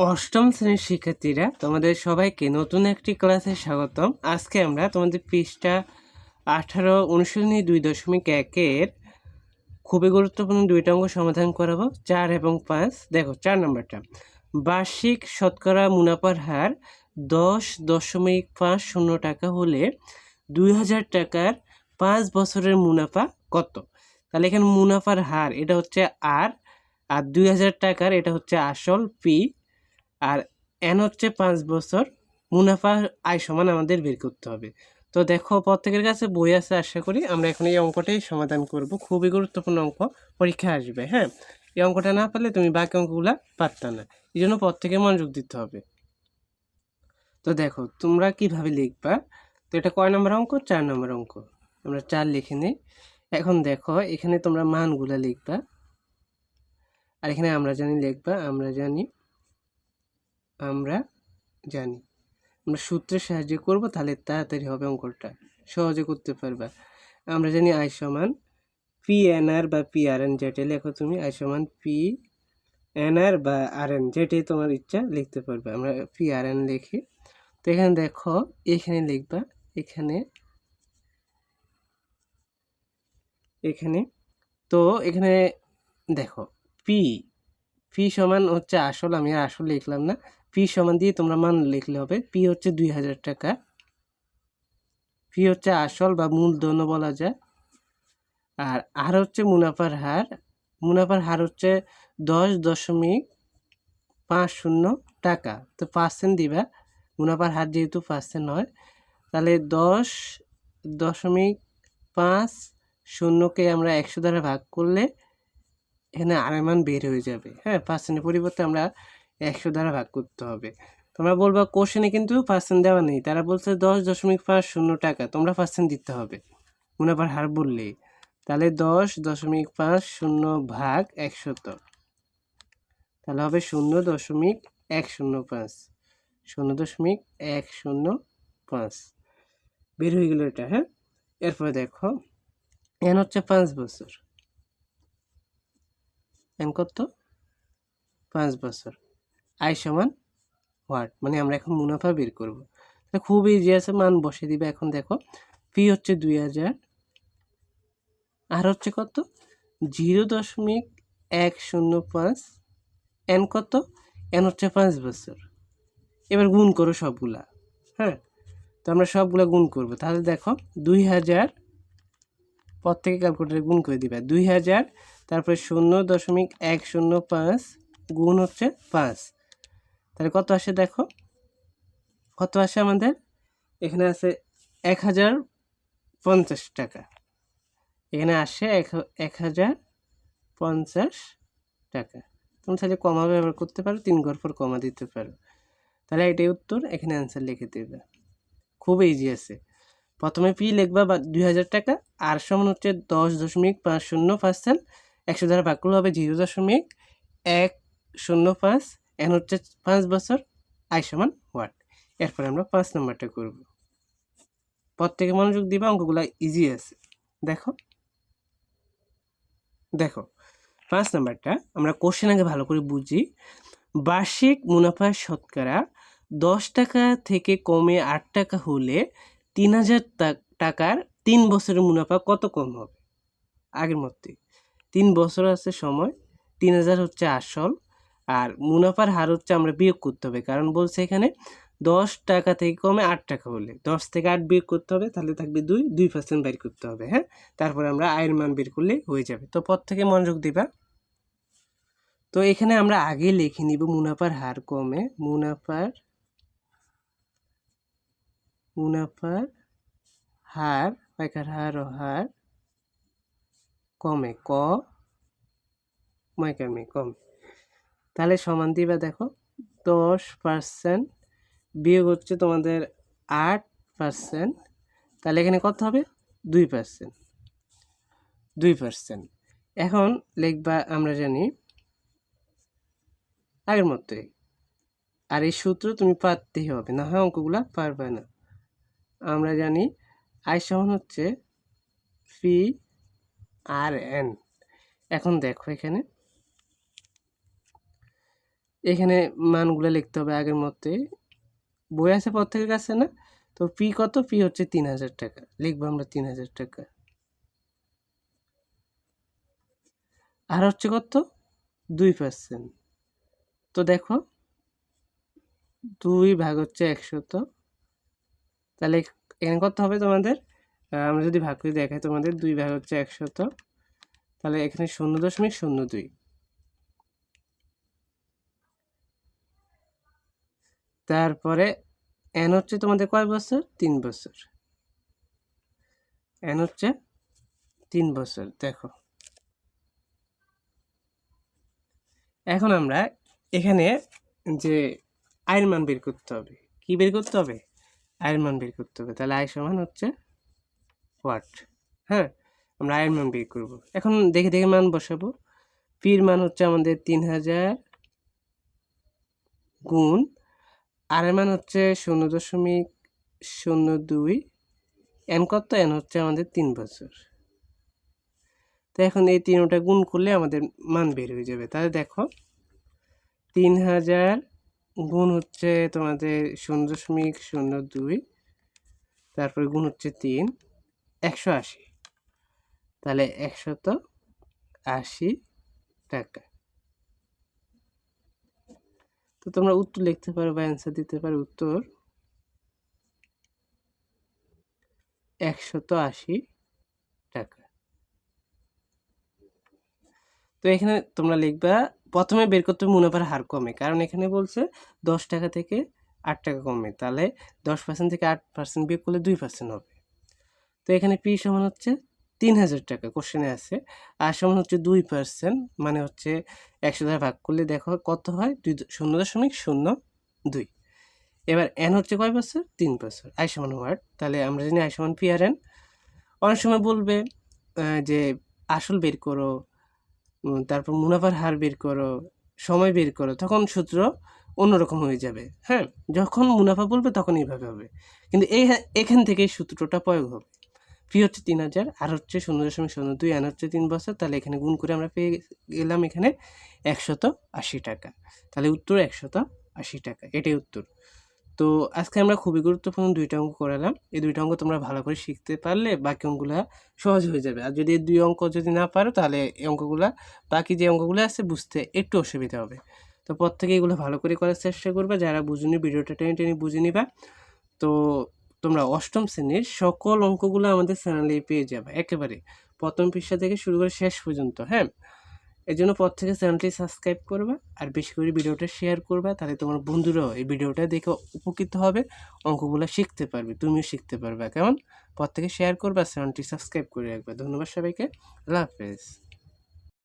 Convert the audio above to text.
অষ্টম শ্রেণির শিক্ষার্থীরা তোমাদের সবাইকে নতুন একটি ক্লাসে স্বাগতম। আজকে আমরা তোমাদের পৃষ্ঠা আঠারো অনুশীলনী দুই দশমিক একের খুবই গুরুত্বপূর্ণ দুইটা অঙ্ক সমাধান করাবো, চার এবং পাঁচ। দেখো, চার নম্বরটা। বার্ষিক শতকরা মুনাফার হার দশ দশমিক পাঁচ শূন্য টাকা হলে দুই হাজার টাকার পাঁচ বছরের মুনাফা কত? তাহলে এখানে মুনাফার হার এটা হচ্ছে আর আর দুই হাজার টাকার এটা হচ্ছে আসল পি আর এন হচ্ছে পাঁচ বছর, মুনাফা আয় সমান আমাদের বের করতে হবে। তো দেখো, প্রত্যেকের কাছে বই আছে, আশা করি আমরা এখন এই অঙ্কটাই সমাধান করব। খুবই গুরুত্বপূর্ণ অঙ্ক, পরীক্ষা আসবে হ্যাঁ? এই অঙ্কটা না পারলে তুমি বাকি অঙ্কগুলা পারতা না, এই জন্য প্রত্যেকে মনোযোগ দিতে হবে। তো দেখো, তোমরা কীভাবে লিখবা? তো এটা কয় নম্বর অঙ্ক? চার নম্বর অঙ্ক। আমরা চার লিখে নিই। এখন দেখো, এখানে তোমরা মানগুলা লিখবা। আর এখানে আমরা জানি লিখবা, আমরা জানি আমরা জানি। আমরা সূত্রের সাহায্যে করব, তাহলে তাড়াতাড়ি হবে অঙ্কটা। সহজে করতে পারবা। আমরা জানি আই সমান পি এন আর বা পি আর এন যেটা লেখো তুমি। আই সমান পি এন আর বা আর এন যেটাই তোমার ইচ্ছা লিখতে পারবে। আমরা পি আর এন লিখি। তো এখানে দেখো, এখানে লিখবা, এখানে এখানে। তো এখানে দেখো, পি পি সমান হচ্ছে আসল, আমি আসল লিখলাম না। পি সমান দিয়ে তোমরা মান লিখলে হবে। পি হচ্ছে দুই হাজার টাকা। পি হচ্ছে আসল বা মূলধন বলা যায়। আর আর হচ্ছে মুনাফার হার। মুনাফার হার হচ্ছে দশ দশমিক পাঁচ শূন্য টাকা। তো পার্সেন্ট দিবা। মুনাফার হার যেহেতু পার্সেন্ট হয় তাহলে দশ দশমিক পাঁচ শূন্যকে আমরা একশো দ্বারা ভাগ করলে এখানে আড়াই মান বের হয়ে যাবে। হ্যাঁ পার্সেন্টের পরিবর্তে আমরা একশো দ্বারা ভাগ করতে হবে। তোমরা বলবা কোশ্চেনে কিন্তু পার্সেন্ট দেওয়া নেই। তারা বলছে দশ দশমিক পাঁচ শূন্য টাকা। তোমরা পার্সেন্ট দিতে হবে। মুনাফার হার বললেই। তাহলে দশ দশমিক পাঁচ শূন্য ভাগ একশত। তাহলে হবে শূন্য দশমিক এক শূন্য পাঁচ। শূন্য দশমিক এক শূন্য পাঁচ। বের হয়ে গেল এটা হ্যাঁ? এরপরে দেখো। এন হচ্ছে পাঁচ বছর। এন কত? পাঁচ বছর। আই সমান হোয়াট মানে আমরা এখন মুনাফা বের করব। তো খুব ইজি আছে, মান বসে দিবে। এখন দেখো পি হচ্ছে দুই হাজার আর হচ্ছে কত? জিরো দশমিক এক শূন্য পাঁচ এন কত? এন হচ্ছে পাঁচ বছর। এবার গুণ করো সবগুলা হ্যাঁ? তো আমরা সবগুলা গুণ করব। তাহলে দেখো, দুই হাজার, পর থেকে ক্যালকুলেটারে গুণ করে দিবে। দুই হাজার, তারপরে শূন্য দশমিক এক শূন্য পাঁচ গুণ হচ্ছে পাঁচ। তাহলে কত আসে দেখো? কত আসে আমাদের? এখানে আছে এক হাজার পঞ্চাশ টাকা। এখানে আসে এক এক হাজার পঞ্চাশ টাকা। তুমি তাহলে কমা ব্যবহার করতে পারো, তিন ঘর পর কমা দিতে পারো। তাহলে এটাই উত্তর, এখানে অ্যান্সার লিখে দেবে। খুব ইজি আছে। প্রথমে পি লিখবা বা দুই হাজার টাকা আর সমান হচ্ছে দশ দশমিক পাঁচ শূন্য পার্সেন্ট একশো দ্বারা ভাগ করলে হবে জিরো দশমিক এক শূন্য পাঁচ এন হচ্ছে পাঁচ বছর আই সমান ওয়াট। এরপরে আমরা পাঁচ নম্বরটা করব। প্রত্যেকে মনোযোগ দিবা, অঙ্কগুলো ইজি আছে। দেখো। দেখো, পাঁচ নাম্বারটা আমরা কোশ্চেন আগে ভালো করে বুঝি। বার্ষিক মুনাফার শতকরা দশ টাকা থেকে কমে আট টাকা হলে তিন হাজার টাকার তিন বছরের মুনাফা কত কম হবে? আগের মধ্যে তিন বছর আছে সময়, তিন হাজার হচ্ছে আসল। আর মুনাফার হার হচ্ছে আমরা বিয়োগ করতে হবে। কারণ বলছে এখানে দশ টাকা থেকে কমে আট টাকা হলে দশ থেকে আট বিয়োগ করতে হবে, তাহলে থাকবে দুই দুই পার্সেন্ট বের করতে হবে হ্যাঁ? তারপরে আমরা আয়ের মান বের করলে হয়ে যাবে। তো পর থেকে মনোযোগ দিবা। তো এখানে আমরা আগে লিখে নিব মুনাফার হার কমে, মুনাফার মুনাফার হার, পাইকার হার ও হার কমে, ক, মাইকার মে, কমে। তাহলে সমান দিবা দেখো, দশ পার্সেন্ট বিয়োগ হচ্ছে তোমাদের আট পার্সেন্ট তাহলে এখানে কত হবে? দুই পার্সেন্ট দুই পার্সেন্ট এখন লিখবা আমরা জানি আগের মতোই। আর এই সূত্র তুমি পারতেই হবে, না হয় অঙ্কগুলা পারবে না। আমরা জানি আই সমান হচ্ছে পি আর এন এখন দেখো এখানে এখানে মানগুলো লিখতে হবে আগের মতে। বই আছে প্রত্যেকের কাছে না? তো পি কত? পি হচ্ছে তিন হাজার টাকা। লিখব আমরা তিন হাজার টাকা। আর হচ্ছে কত? দুই পার্সেন্ট তো দেখো, দুই ভাগ হচ্ছে একশত তাহলে এখানে কত হবে তোমাদের? আমরা যদি ভাগ করে দেখাই তোমাদের, দুই ভাগ হচ্ছে একশত তাহলে এখানে শূন্য দশমিক শূন্য দুই। তারপরে এন হচ্ছে তোমাদের কয় বছর? তিন বছর। এন হচ্ছে তিন বছর, দেখো। এখন আমরা এখানে যে আয়ের মান বের করতে হবে, কি বের করতে হবে? আয়ের মান বের করতে হবে, তাহলে আয় সমান হচ্ছে ওয়াট। হ্যাঁ আমরা আয়ের মান বের করব। এখন দেখে দেখে মান বসাবো। পির মান হচ্ছে আমাদের তিন হাজার গুণ আর এর মান হচ্ছে শূন্য দশমিক শূন্য দুই এন কত? এন হচ্ছে আমাদের তিন বছর। তো এখন এই তিনটা গুণ করলে আমাদের মান বের হয়ে যাবে। তাহলে দেখো, তিন হাজার গুণ হচ্ছে তোমাদের শূন্য দশমিক শূন্য দুই, তারপরে গুণ হচ্ছে তিন, একশো আশি। তাহলে একশত আশি টাকা। তো তোমরা উত্তর লিখতে পারো বা অ্যান্সার দিতে পারো উত্তর। একশত আশি টাকা। তো এখানে তোমরা লিখবা, প্রথমে বের করতে মুনাফার হার কমে, কারণ এখানে বলছে দশ টাকা থেকে আট টাকা কমে, তাহলে দশ পার্সেন্ট থেকে আট পার্সেন্ট বিয়োগ করলে দুই পার্সেন্ট হবে। তো এখানে পি সমান হচ্ছে তিন হাজার টাকা কোশ্চেনে আছে। আর সমান হচ্ছে দুই পার্সেন্ট মানে হচ্ছে একশো দ্বারা ভাগ করলে দেখো কত হয়? দুই শূন্য দশমিক শূন্য দুই। এবার এন হচ্ছে কয় বছর? তিন বছর। আই সমান ওয়ার্ড তাহলে আমরা জানি আই সমান পি আর এন অনেক সময় বলবে যে আসল বের করো তারপর মুনাফার হার বের করো, সময় বের করো, তখন সূত্র অন্যরকম হয়ে যাবে। হ্যাঁ? যখন মুনাফা বলবে তখন এইভাবে হবে। কিন্তু এই এখান থেকে এই সূত্রটা প্রয়োগ হবে। পি হচ্ছে তিন হাজার, আর হচ্ছে শূন্য দশমিক শূন্য দুই এন হচ্ছে তিন বছর, তাহলে এখানে গুণ করে আমরা পেয়ে গেলাম এখানে একশত আশি টাকা। তাহলে উত্তর একশত আশি টাকা, এটাই উত্তর। তো আজকে আমরা খুবই গুরুত্বপূর্ণ দুইটা অঙ্ক করালাম। এই দুইটা অঙ্ক তোমরা ভালো করে শিখতে পারলে বাকি অঙ্কগুলো সহজ হয়ে যাবে। আর যদি এই দুই অঙ্ক যদি না পারো, তাহলে এই অঙ্কগুলো, বাকি যে অঙ্কগুলো আছে বুঝতে একটু অসুবিধা হবে। তো প্রত্যেকে এগুলো ভালো করে করার চেষ্টা করবে। যারা বুঝুনি, ভিডিওটা টেনে টেনে বুঝে নিবা। তো তোমরা অষ্টম শ্রেণির সকল অঙ্কগুলো আমাদের চ্যানেলে পেয়ে যাবে। একেবারে প্রথম পৃষ্ঠা থেকে শুরু করে শেষ পর্যন্ত হ্যাঁ? এই জন্য পর থেকে চ্যানেলটি সাবস্ক্রাইব করবা আর বেশি করে ভিডিওটা শেয়ার করবা, তাহলে তোমার বন্ধুরাও এই ভিডিওটা দেখে উপকৃত হবে, অঙ্কগুলো শিখতে পারবে, তুমিও শিখতে পারবে। কেমন? পর থেকে শেয়ার করবা চ্যানেলটি সাবস্ক্রাইব করে রাখবে। ধন্যবাদ সবাইকে। আল্লাহ হাফেজ।